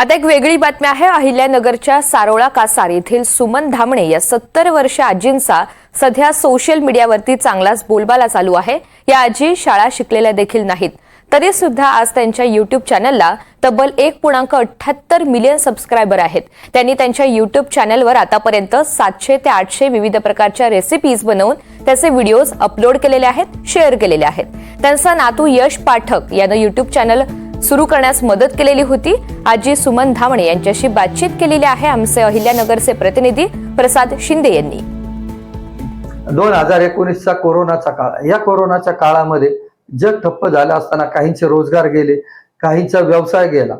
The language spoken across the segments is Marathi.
आता एक वेगळी बातमी आहे. अहिल्यानगरच्या सारोळा कासार येथील सुमन धामणे या सत्तर वर्ष आजींचा सध्या सोशल मीडियावरती चांगलाच बोलबाला चालू आहे. या आजी शाळा शिकलेल्या देखील नाहीत. तरी सुद्धा आज त्यांच्या युट्यूब चॅनलला तब्बल एक पूर्णांक अठ्ठ्याहत्तर मिलियन सबस्क्रायबर आहेत. त्यांनी त्यांच्या युट्यूब चॅनलवर आतापर्यंत सातशे ते आठशे विविध प्रकारच्या रेसिपीज बनवून त्याचे व्हिडिओज अपलोड केलेले आहेत शेअर केलेले आहेत. त्यांचा नातू यश पाठक यानं युट्यूब चॅनल सुरू करण्यास मदत केलेली होती. आजी सुमन धामणे यांच्याशी बातचीत केलेली आहे आमचे अहिल्यानगरचे प्रतिनिधी प्रसाद शिंदे यांनी. दोन हजार एकोणीसचा कोरोनाचा काळ. या कोरोनाच्या काळामध्ये जग ठप्प झालं असताना काहींचे रोजगार गेले काहींचा व्यवसाय गेला.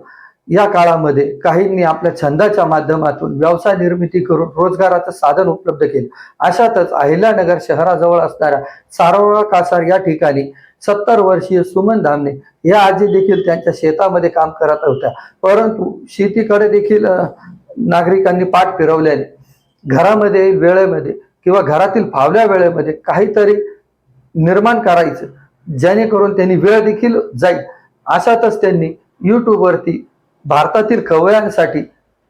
या काळामध्ये काहींनी आपल्या छंदाच्या माध्यमातून व्यवसाय निर्मिती करून रोजगाराचं साधन उपलब्ध केलं. अशातच अहिल्यानगर शहराजवळ असणाऱ्या सारोळा कासार या ठिकाणी सत्तर वर्षीय सुमन धामणे या आजी देखील त्यांच्या शेतामध्ये काम करत होत्या. परंतु शेतीकडे देखील नागरिकांनी पाठ फिरवल्याने घरामध्ये वेळेमध्ये किंवा घरातील फावल्या वेळेमध्ये काहीतरी निर्माण करायचं जेणेकरून त्यांनी वेळ देखील जाईल. अशातच त्यांनी युट्यूबवरती भारतातील खवयांसाठी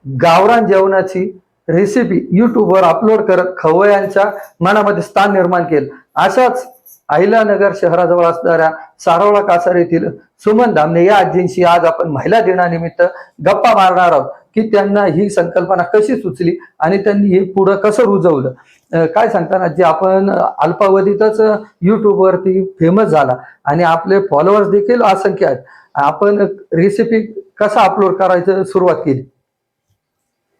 गावरान जेवणाची रेसिपी युट्यूबवर अपलोड करत खवयांच्या मनामध्ये स्थान निर्माण केलं. अशाच अहिल्यानगर शहराजवळ असणाऱ्या सारोळा कासार येथील सुमन धामणे या आजींशी आज आपण महिला दिनानिमित्त गप्पा मारणार आहोत की त्यांना ही संकल्पना कशी सुचली आणि त्यांनी हे पुढं कसं रुजवलं? काय सांगताना जे आपण अल्पावधीतच युट्यूबवरती फेमस झाला आणि आपले फॉलोअर्स देखील असंख्य आहेत. आपण रेसिपी कसं अपलोड करायचं सुरुवात केली?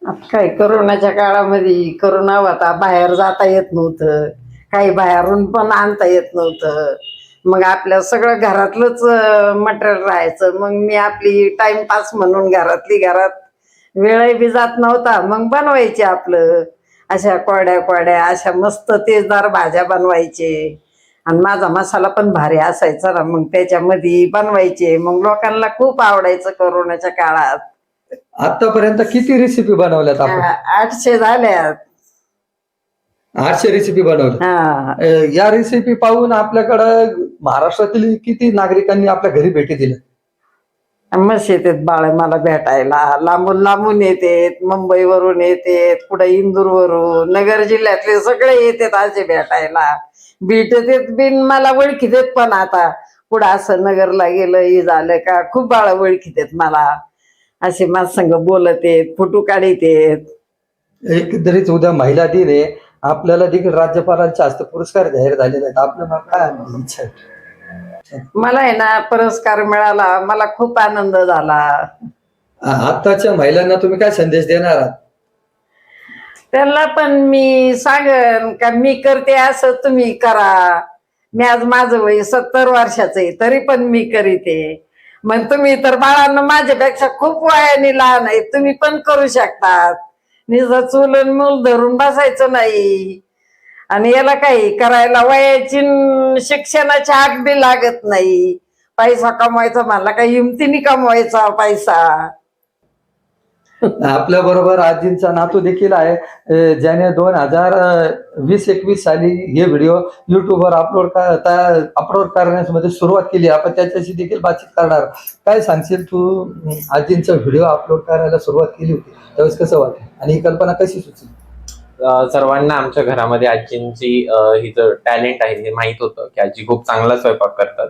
आता काय करोनाच्या काळामध्ये करोना होता बाहेर जाता येत नव्हतं. काही बाहेरून पण आणता येत नव्हतं. मग आपल्या सगळं घरातलंच मटेरियल राहायचं. मग मी आपली टाइमपास म्हणून घरातली घरात वेळही बी जात नव्हता. मग बनवायचे आपलं. अशा कोड्या कोड्या अशा मस्त तेजदार भाज्या बनवायचे. आणि माझा मसाला पण भारी असायचा ना मग त्याच्यामध्ये बनवायचे मग लोकांना खूप आवडायचं करोनाच्या काळात. आतापर्यंत किती रेसिपी बनवल्यात आपण? आठशे झाल्यात. आठशे रेसिपी बनवल्या हा. अं, या रेसिपी पाहून आपल्याकडं महाराष्ट्रातील किती नागरिकांनी आपल्या घरी भेटी दिल्या? मस्त येतात बाळ मला भेटायला. लांबून लांबून येतात मुंबईवरून येतात पुढे इंदूरवरून नगर जिल्ह्यातले सगळे येतात असे भेटायला. भेटतात बिन मला ओळखीतात पण आता. पुढं असं नगरला गेलं हे झालं का खूप बाळ ओळखीतात मला. असे संग बोलत आहेत फोटो काढीत आहेत. एकंदरीत उद्या महिला दिन आहे. आपल्याला देखील राज्यपालांचे हस्ते पुरस्कार जाहीर झालेले आहेत. आपल्याला काय इच्छा आहे मला आहे ना पुरस्कार मिळाला. मला खूप आनंद झाला. आ- आताच्या महिलांना तुम्ही काय संदेश देणार आहात? त्यांना पण मी सांगन का मी करते असं तुम्ही करा. मी आज माझं वय सत्तर वर्षाचं आहे तरी पण मी करीते. मग तुम्ही तर बाळांना माझ्यापेक्षा खूप वयाने लहान आहे तुम्ही पण करू शकतात. निजा चुलन मूल धरून बसायचं नाही. आणि याला काही करायला वयाची शिक्षणाची आग बी लागत नाही. पैसा कमवायचा मला काही हिमतीने कमवायचा पैसा. आपल्या बरोबर आजींचा नातू देखील आहे. ज्याने दोन हजार वीस एकवीस साली हे व्हिडिओ युट्यूबवर अपलोड अपलोड करण्यामध्ये सुरुवात केली. आपण त्याच्याशी देखील बातचीत करणार. काय सांगशील तू? आजींचा व्हिडिओ अपलोड करायला सुरुवात केली होती. त्यावेळेस कसं वाटलं? आणि ही कल्पना कशी सुचली? सर्वांना आमच्या घरामध्ये आजींची ही जर टॅलेंट आहे हे माहीत होतं की आजी खूप चांगला स्वयंपाक करतात.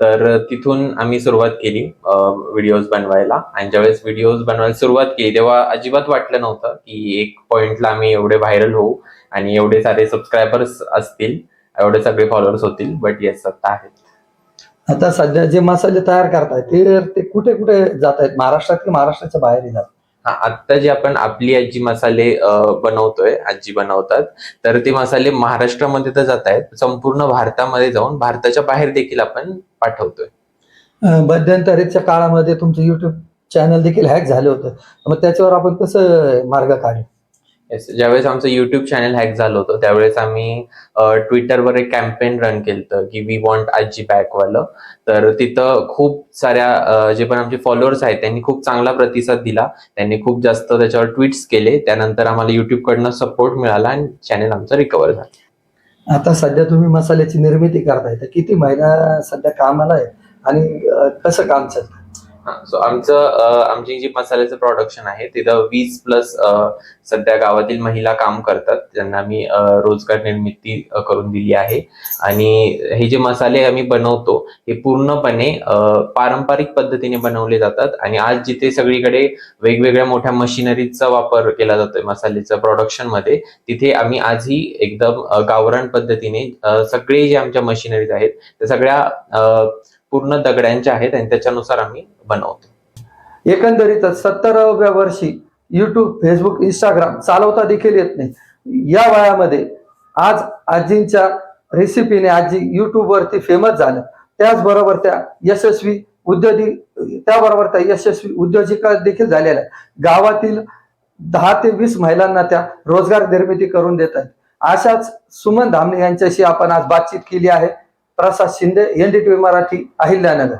तर तिथून आम्ही सुरुवात केली व्हिडिओज बनवायला. आणि ज्यावेळेस व्हिडिओज बनवायला सुरुवात केली तेव्हा अजिबात वाटलं नव्हतं की एक पॉइंटला आम्ही एवढे व्हायरल होऊ आणि एवढे सारे सबस्क्रायबर्स असतील एवढे सगळे फॉलोअर्स होतील. बट येस आता आहेत. आता सध्या जे मसाले तयार करतायत ते ते कुठे कुठे जात आहेत महाराष्ट्रात की महाराष्ट्राच्या बाहेर जात हा आता जे आपण आपली आजी मसाले बनवतोय आजी बनवतात तर ते मसाले महाराष्ट्रामध्ये तर जात आहेत. संपूर्ण भारतामध्ये जाऊन भारताच्या बाहेर देखील आपण पाठवतोय. मध्यंतरीच्या काळामध्ये तुमचं युट्यूब चॅनल देखील हॅक झालं होतं. मग त्याच्यावर आपण कसं मार्ग काढू? येस ज्यावेळेस आमचं युट्यूब चॅनल हॅक झालं होतं त्यावेळेस आम्ही ट्विटरवर एक कॅम्पेन रन केलं की वी वॉन्ट आजी बॅकवालं तर तिथं खूप साऱ्या जे पण आमचे फॉलोअर्स आहेत त्यांनी खूप चांगला प्रतिसाद दिला. त्यांनी खूप जास्त त्याच्यावर ट्विट्स केले. त्यानंतर आम्हाला युट्यूबकडनं सपोर्ट मिळाला आणि चॅनल आमचं रिकवर झालं. आता सध्या तुम्ही मसाल्याची निर्मिती करताय तर किती महिला सध्या कामाला आहे? आणि कसं काम चालतं? सो आमचं आमची जी मसाल्याचं प्रोडक्शन आहे तिथं वीस प्लस सध्या गावातील महिला काम करतात. ज्यांना आम्ही रोजगार निर्मिती करून दिली आहे. आणि हे जे मसाले आम्ही बनवतो हे पूर्णपणे पारंपरिक पद्धतीने बनवले जातात. आणि आज जिथे सगळीकडे वेगवेगळ्या मोठ्या मशिनरीचा वापर केला जातोय मसाल्याचं प्रोडक्शनमध्ये तिथे आम्ही आजही एकदम गावरान पद्धतीने सगळे जे आमच्या मशिनरीज आहेत त्या सगळ्या पूर्ण दगड्यांच्या आहेत आणि त्याच्यानुसार आम्ही बनवतो. एकंदरीतच सत्तराव्या वर्षी युट्यूब फेसबुक इंस्टाग्राम चालवता देखील येत नाही. या वयामध्ये आज आजींच्या रेसिपीने आजी युट्यूबवरती फेमस झाल्या. त्याचबरोबर त्या यशस्वी उद्योगी त्याबरोबर त्या यशस्वी उद्योजिका देखील झालेल्या गावातील दहा ते वीस महिलांना त्या रोजगार निर्मिती करून देत आहेत. अशाच सुमन धामणे यांच्याशी आपण आज बातचीत केली आहे. प्रसाद शिंदे एनडीटीव्ही मराठी अहिल्यानगर.